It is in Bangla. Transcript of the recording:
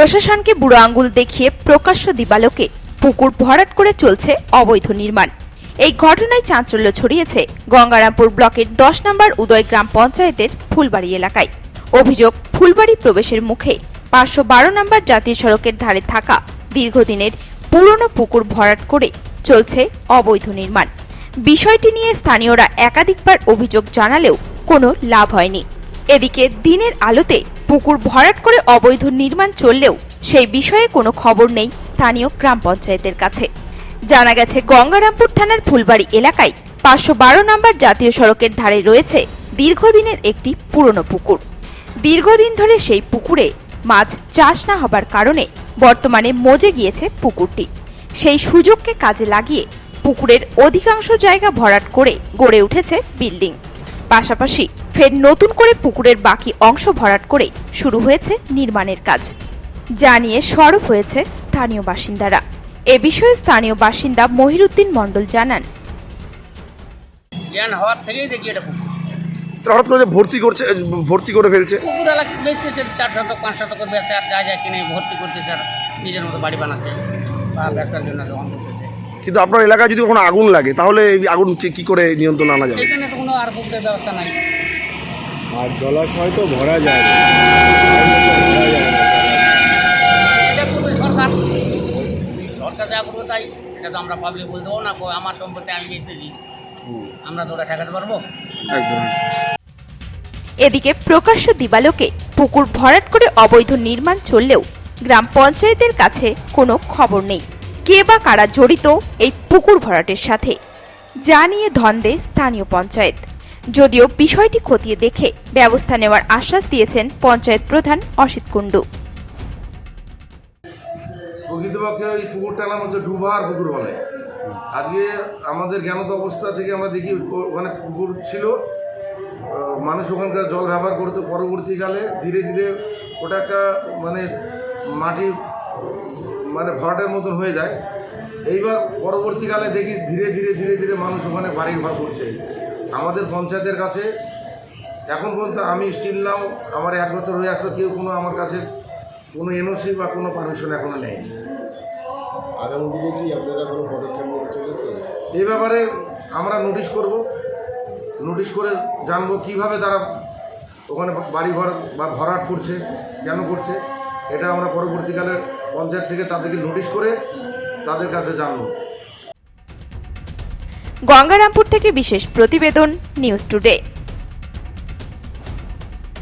প্রশাসনকে বুড়ো আঙ্গুল দেখিয়ে প্রকাশ্য দিবালোকে পুকুর ভরাট করে চলছে অবৈধ নির্মাণ। এই ঘটনায় চাঞ্চল্য ছড়িয়েছে গঙ্গারামপুর ব্লকের দশ নম্বর উদয় গ্রাম পঞ্চায়েতের ফুলবাড়ি এলাকায়। অভিযোগ, ফুলবাড়ি প্রবেশের মুখে পাঁচশো বারো নম্বর জাতীয় সড়কের ধারে থাকা দীর্ঘদিনের পুরনো পুকুর ভরাট করে চলছে অবৈধ নির্মাণ। বিষয়টি নিয়ে স্থানীয়রা একাধিকবার অভিযোগ জানালেও কোনো লাভ হয়নি। এদিকে দিনের আলোতে পুকুর ভরাট করে অবৈধ নির্মাণ চললেও সেই বিষয়ে কোনো খবর নেই স্থানীয় গ্রাম পঞ্চায়েতের কাছে। জানা গেছে, গঙ্গারামপুর থানার ফুলবাড়ি এলাকায় পাঁচশো বারো নম্বর জাতীয় সড়কের ধারে রয়েছে দীর্ঘদিনের একটি পুরনো পুকুর। দীর্ঘদিন ধরে সেই পুকুরে মাছ চাষ না হবার কারণে বর্তমানে মজে গিয়েছে পুকুরটি। সেই সুযোগকে কাজে লাগিয়ে পুকুরের অধিকাংশ জায়গা ভরাট করে গড়ে উঠেছে বিল্ডিং। পাশাপাশি ফের নতুন করে পুকুরের বাকি অংশ ভরাট করে শুরু হয়েছে নির্মাণের কাজ। যা নিয়ে সরব হয়েছে স্থানীয় বাসিন্দারা। এ বিষয়ে স্থানীয় বাসিন্দা মহিরুদ্দিন মণ্ডল জানান। জ্ঞান হওয়ার থেকেই দেখি এটা হঠাৎ করে ভর্তি করছে ভর্তি করে ফেলছে। পুকুর এলাকা চার শতক পাঁচ শতক বেশি আর যা যা কিনে ভর্তি করতেছে আর নিজের মতো বাড়ি বানাচ্ছে বা ব্যবসার জন্য কিন্তু আপনার এলাকায় যদি কোনো আগুন লাগে তাহলে এই আগুন কি- করে নিয়ন্ত্রণ আনা যাবে? আর পুকুরের ব্যবস্থা নাই। আর জলাশয় তো ভরা যায়। এটা করবে সরকার। সরকার যা করবে তাই। এটা তো আমরা পাবলিক বলতে পারব না আমার সম্পত্তি আমি আমরা তো ওটা ঠেকাতে পারব। একদম। এদিকে প্রকাশ্য দিবালোকে পুকুর ভরাট করে অবৈধ নির্মাণ চললেও গ্রাম পঞ্চায়েতের কাছে কোনো খবর নেই। কে বা কারা জড়িত এই পুকুর ভরাটের সাথে? যা নিয়ে ধন্দে স্থানীয় পঞ্চায়েত। যদিও বিষয়টি খতিয়ে দেখে ব্যবস্থা নেওয়ার আশ্বাস দিয়েছেন পঞ্চায়েত প্রধান অসিত কুণ্ডু। প্রকৃতপক্ষে ওই পুকুরটার হচ্ছে ডুবার পুকুর বলে। আজকে আমাদের জ্ঞানত অবস্থা থেকে আমরা দেখি ওখানে পুকুর ছিল। মানুষ ওখানকার জল ব্যবহার করতো। পরবর্তীকালে ধীরে ধীরে ওটা একটা মানে মাটি মানে ভরাটের মতন হয়ে যায়। এইবার পরবর্তীকালে দেখি ধীরে ধীরে ধীরে ধীরে মানুষ ওখানে বাড়ি ঘর করছে। আমাদের পঞ্চায়েতের কাছে এখন পর্যন্ত আমি স্টিল নাও আমার এক বছর হয়ে আসলো কেউ কোনো আমার কাছে কোনো এনওসি বা কোনো পারমিশন এখনও নেই। আগামী দিনে কি আপনারা কোনো পদক্ষেপ নিতে চলেছেন? এই ব্যাপারে আমরা নোটিশ করব। নোটিশ করে জানব কীভাবে তারা ওখানে বাড়ি ঘর বা ভরাট করছে কেন করছে এটা আমরা পরবর্তীকালে পঞ্চায়েত থেকে তাদেরকে নোটিশ করে তাদের কাছে জানব। গঙ্গারামপুর থেকে বিশেষ প্রতিবেদন নিউজ টুডে।